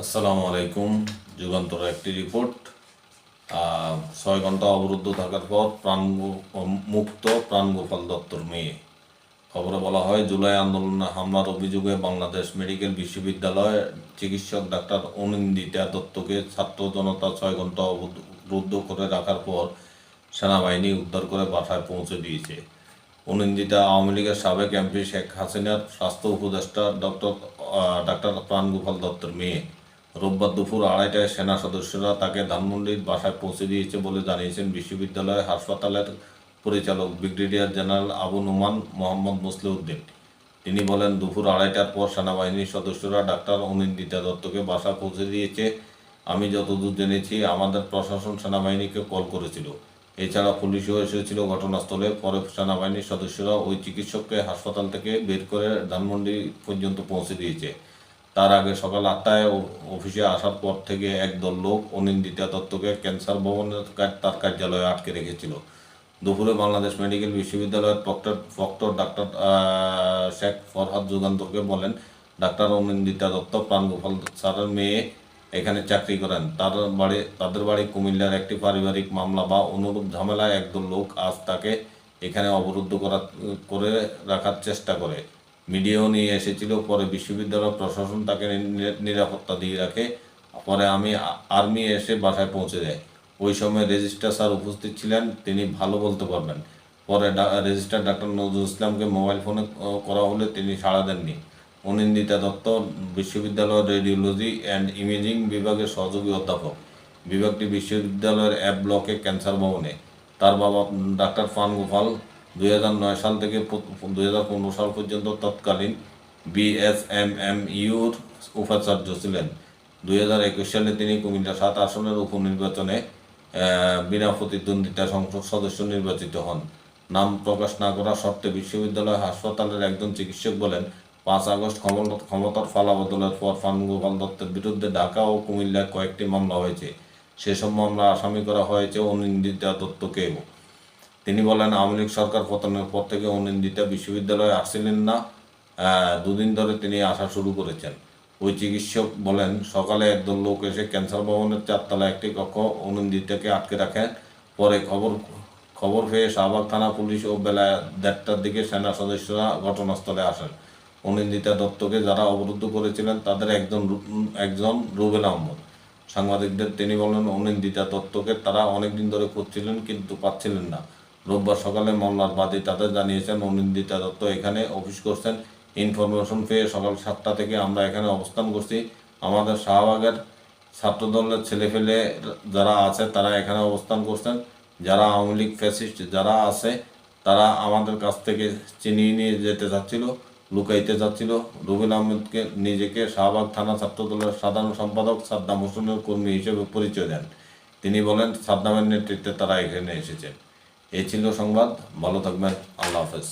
আসসালামু আলাইকুম, যুগান্তর একটি রিপোর্ট। ছয় ঘণ্টা অবরুদ্ধ থাকার পর প্রাণ মুক্ত প্রাণ গোপাল দত্তর মেয়ে। খবরে বলা হয়, জুলাই আন্দোলনে হামলার অভিযোগে বাংলাদেশ মেডিকেল বিশ্ববিদ্যালয়ের চিকিৎসক ডাক্তার অনিন্দিতা দত্তকে ছাত্র জনতা ছয় ঘণ্টা অবরুদ্ধ করে রাখার পর সেনাবাহিনী উদ্ধার করে বাসায় পৌঁছে দিয়েছে। অনিন্দিতা আওয়ামী লীগের সাবেক এমপি শেখ হাসিনার স্বাস্থ্য উপদেষ্টা ডক্টর ডাক্তার প্রাণগোপাল দত্তর মেয়ে। রোববার দুপুর আড়াইটায় সেনা সদস্যরা তাকে ধানমন্ডির বাসায় পৌঁছে দিয়েছে বলে জানিয়েছেন বিশ্ববিদ্যালয় হাসপাতালের পরিচালক ব্রিগেডিয়ার জেনারেল আবু নুমান মোহাম্মদ মুসলিউদ্দিন। তিনি বলেন, দুপুর আড়াইটার পর সেনাবাহিনীর সদস্যরা ডাক্তার অনিন্দিতা দত্তকে বাসা পৌঁছে দিয়েছে। আমি যতদূর জেনেছি, আমাদের প্রশাসন সেনাবাহিনীকে কল করেছিল। এছাড়া পুলিশও এসেছিল ঘটনাস্থলে। পরে সেনাবাহিনীর সদস্যরা ওই চিকিৎসককে হাসপাতাল থেকে বের করে ধানমন্ডি পর্যন্ত পৌঁছে দিয়েছে। তার আগে সকাল আটটায় অফিসে আসার পর থেকে একদল লোক অনিন্দিতা দত্তকে ক্যান্সার ভবনের তার কার্যালয়ে আটকে রেখেছিল। দুপুরে বাংলাদেশ মেডিকেল বিশ্ববিদ্যালয়ের proctor proctor doctor Sheikh Farhad যুগান্তকে বলেন, ডাক্তার অনিন্দিতা দত্ত প্রাণগোপাল স্যারের মেয়ে এখানে চাকরি করেন। তার বাড়ি তাদের বাড়ি কুমিল্লার একটি পারিবারিক মামলা বা অনুরূপ ঝামেলায় একদল লোক আজ তাকে এখানে অবরুদ্ধ করা করে রাখার চেষ্টা করে। মিডিয়াও নিয়ে এসেছিল, পরে বিশ্ববিদ্যালয় প্রশাসন তাকে নিরাপত্তা দিয়ে রাখে, পরে আমি আর্মি এসে বাসায় পৌঁছে দেয় ওই সময় রেজিস্ট্রার স্যার উপস্থিত ছিলেন, তিনি ভালো বলতে পারবেন। পরে রেজিস্ট্রার ডাক্তার নজরুল ইসলামকে মোবাইল ফোনে করা হলে তিনি সাড়া দেননি। অনিন্দিতা দত্ত বিশ্ববিদ্যালয়ের রেডিওলজি অ্যান্ড ইমেজিং বিভাগের সহযোগী অধ্যাপক। বিভাগটি বিশ্ববিদ্যালয়ের অ্যাপ ব্লকে ক্যান্সার ভবনে। তার বাবা ডাক্তার ফান গোপাল দুই সাল থেকে দুই হাজার পনেরো সাল পর্যন্ত তৎকালীন বিএসএমএমইউর উপাচার্য ছিলেন। দুই হাজার একুশ সালে তিনি কুমিল্লা সাত আসনের উপনির্বাচনে বিনা প্রতিদ্বন্দ্বিতা সংসদ সদস্য নির্বাচিত হন। নাম প্রকাশ না করা সত্ত্বে বিশ্ববিদ্যালয় হাসপাতালের একজন চিকিৎসক বলেন, পাঁচ আগস্ট ক্ষমতা- ক্ষমতার ফালাবদলের পর ফানগোপাল দত্তের বিরুদ্ধে ঢাকা ও কুমিল্লায় কয়েকটি মামলা হয়েছে। সেসব মামলা আসামি করা হয়েছে অনিন্দিতা দত্তকেও। তিনি বলেন, আওয়ামী লীগ সরকার পতনের পর থেকে অনিন্দিতা বিশ্ববিদ্যালয়ে আসছিলেন না। দুদিন ধরে তিনি আসা শুরু করেছেন। ওই চিকিৎসক বলেন, সকালে একদল লোক এসে ক্যান্সার ভবনের চারতলা একটি কক্ষ অনিন্দিতাকে আটকে রাখেন। পরে খবর খবর পেয়ে শাহবাগ থানা পুলিশ ও বেলা দেড়টার দিকে সেনা সদস্যরা ঘটনাস্থলে আসেন। অনিন্দিতা দত্তকে যারা অবরুদ্ধ করেছিলেন, তাদের একজন একজন রুবেল আহমদ। সাংবাদিকদের তিনি বলেন, অনিন্দিতা দত্তকে তারা অনেকদিন ধরে খুঁজছিলেন, কিন্তু পাচ্ছিলেন না। রোববার সকালে মামলার বাদী তাদের জানিয়েছেন, অনিন্দিতা দত্ত এখানে অফিস করছেন। ইনফরমেশন পেয়ে সকাল সাতটা থেকে আমরা এখানে অবস্থান করছি। আমাদের শাহবাগের ছাত্রদলের ছেলেফেলে যারা আছে, তারা এখানে অবস্থান করছেন। যারা আওয়ামী লীগ ফ্যাসিস্ট যারা আছে, তারা আমাদের কাছ থেকে চিনিয়ে নিয়ে যেতে চাচ্ছিল, লুকাইতে চাচ্ছিল। রুবেল আহমেদকে, নিজেকে শাহবাগ থানা ছাত্রদলের সাধারণ সম্পাদক সাদ্দাম হোসেনের কর্মী হিসেবে পরিচয় দেন। তিনি বলেন, সাদ্দামের নেতৃত্বে তারা এখানে এসেছেন এই ছিল সংবাদ ভালো থাকবেন আল্লাহ হাফেজ।